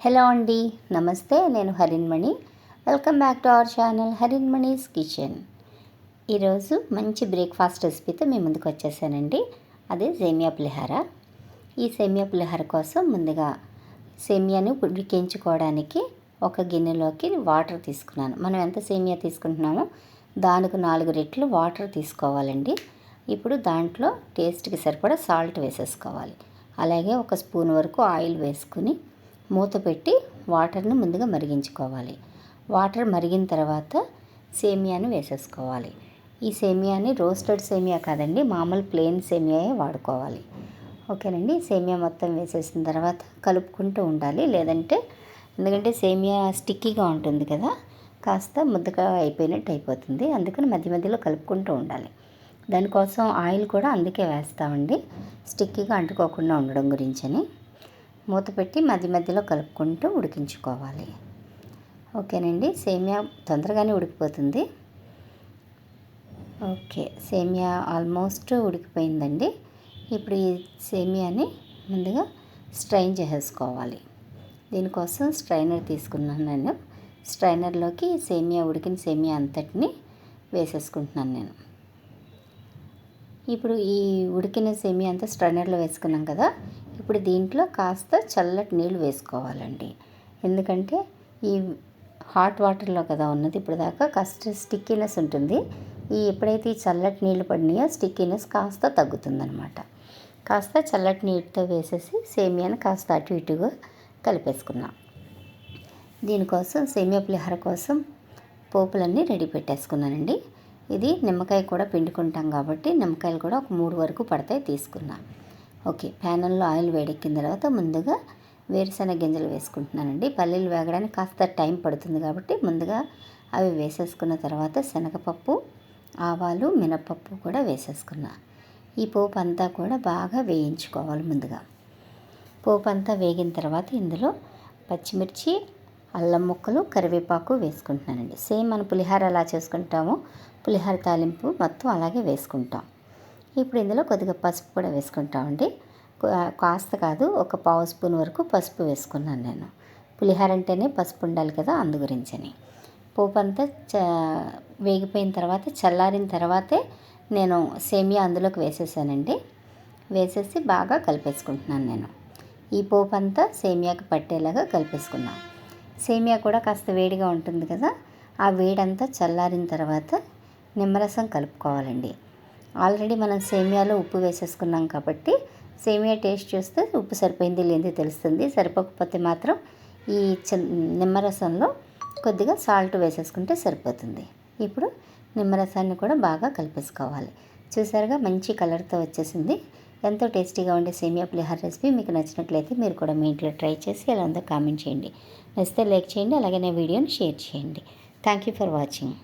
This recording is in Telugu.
హలో అండి నమస్తే నేను Harinmani welcome back to our channel Harinmani's kitchen. ఈరోజు మంచి బ్రేక్ఫాస్ట్ రెసిపీతో మీ ముందుకు వచ్చేసానండి. అదే సేమియా పులిహార. ఈ సేమియా పులిహార కోసం ముందుగా సేమియాని ఉడికించుకోవడానికి ఒక గిన్నెలోకి వాటర్ తీసుకున్నాను. మనం ఎంత సేమియా తీసుకుంటున్నామో దానికి నాలుగు రెట్లు వాటర్ తీసుకోవాలండి. ఇప్పుడు దాంట్లో టేస్ట్కి సరిపడా సాల్ట్ వేసేసుకోవాలి. అలాగే ఒక స్పూన్ వరకు ఆయిల్ వేసుకుని మూత పెట్టి వాటర్ని ముందుగా మరిగించుకోవాలి. వాటర్ మరిగిన తర్వాత సేమియాని వేసేసుకోవాలి. ఈ సేమియాని రోస్టెడ్ సేమియా కాదండి మామూలు ప్లెయిన్ సేమియాయే వాడుకోవాలి. ఓకేనండి సేమియా మొత్తం వేసేసిన తర్వాత కలుపుకుంటూ ఉండాలి. లేదంటే ఎందుకంటే సేమియా స్టిక్కీగా ఉంటుంది కదా కాస్త ముద్దగా అయిపోయినట్టు అయిపోతుంది. అందుకని మధ్య మధ్యలో కలుపుకుంటూ ఉండాలి. దానికోసం ఆయిల్ కూడా అందుకే వేస్తామండి స్టిక్కీగా అంటుకోకుండా ఉండడం గురించని మూత పెట్టి మధ్య మధ్యలో కలుపుకుంటూ ఉడికించుకోవాలి. ఓకేనండి? సేమియా తొందరగానే ఉడికిపోతుంది. ఓకే సేమియా ఆల్మోస్ట్ ఉడికిపోయిందండి. ఇప్పుడు ఈ సేమియాని ముందుగా స్ట్రైన్ చేసేసుకోవాలి. దీనికోసం స్ట్రైనర్ తీసుకున్నాను నేను. స్ట్రైనర్లోకి సేమియా ఉడికిన సేమియా అంతటిని వేసేసుకుంటున్నాను నేను. ఇప్పుడు ఈ ఉడికిన సేమియా అంతా స్ట్రైనర్లో వేసుకున్నాం కదా ఇప్పుడు దీంట్లో కాస్త చల్లటి నీళ్ళు వేసుకోవాలండి. ఎందుకంటే ఈ హాట్ వాటర్లో కదా ఉన్నది ఇప్పుడు దాకా కాస్త స్టిక్కీనెస్ ఉంటుంది. ఈ ఎప్పుడైతే ఈ చల్లటి నీళ్ళు పడినాయో స్టిక్కీనెస్ కాస్త తగ్గుతుందనమాట కాస్త చల్లటి నీటితో వేసేసి సేమియాను కాస్త అటు ఇటుగా కలిపేసుకున్నాం దీనికోసం సేమియా పులిహోర కోసం పోపులన్నీ రెడీ పెట్టేసుకున్నానండి. ఇది నిమ్మకాయ కూడా పిండుకుంటాం కాబట్టి నిమ్మకాయలు కూడా ఒక మూడు వరకు పడతాయి తీసుకున్నా ఓకే ప్యానల్లో ఆయిల్ వేడెక్కిన తర్వాత ముందుగా వేరుశనగ గింజలు వేసుకుంటున్నానండి. పల్లీలు వేగడానికి కాస్త టైం పడుతుంది కాబట్టి ముందుగా అవి వేసేసుకున్న తర్వాత శనగపప్పు ఆవాలు మినపప్పు కూడా వేసేసుకున్నా. ఈ పోపు అంతా కూడా బాగా వేయించుకోవాలి ముందుగా. పోపు అంతా వేగిన తర్వాత ఇందులో పచ్చిమిర్చి అల్లం ముక్కలు కరివేపాకు వేసుకుంటున్నానండి. సేమ్ మనం పులిహార ఎలా చేసుకుంటామో పులిహార తాలింపు మొత్తం అలాగే వేసుకుంటాం. ఇప్పుడు ఇందులో కొద్దిగా పసుపు కూడా వేసుకుంటామండి కాస్త కాదు ఒక పావు స్పూన్ వరకు పసుపు వేసుకున్నాను నేను. పులిహార అంటేనే పసుపు ఉండాలి కదా అందు గురించని. పోపు అంతా చ వేగిపోయిన తర్వాత చల్లారిన తర్వాతే నేను సేమియా అందులోకి వేసేసానండి. వేసేసి బాగా కలిపేసుకుంటున్నాను నేను. ఈ పోపు అంతా సేమియాకి పట్టేలాగా కలిపేసుకున్నాను సేమియా కూడా కాస్త వేడిగా ఉంటుంది కదా ఆ వేడంతా చల్లారిన తర్వాత నిమ్మరసం కలుపుకోవాలండి. ఆల్రెడీ మనం సేమియాలో ఉప్పు వేసేసుకున్నాం కాబట్టి సేమియా టేస్ట్ చూస్తే ఉప్పు సరిపోయింది లేనిది తెలుస్తుంది. సరిపోకపోతే మాత్రం ఈ నిమ్మరసంలో కొద్దిగా సాల్ట్ వేసేసుకుంటే సరిపోతుంది. ఇప్పుడు నిమ్మరసాన్ని కూడా బాగా కలిపేసుకోవాలి. చూసారుగా మంచి కలర్తో వచ్చేసింది. ఎంతో టేస్టీగా ఉండే సేమియా పులిహార రెసిపీ మీకు నచ్చినట్లయితే మీరు కూడా మీ ఇంట్లో ట్రై చేసి ఎలా ఉందో కామెంట్ చేయండి. నచ్చితే లైక్ చేయండి అలాగే నా వీడియోని షేర్ చేయండి. Thank you for watching.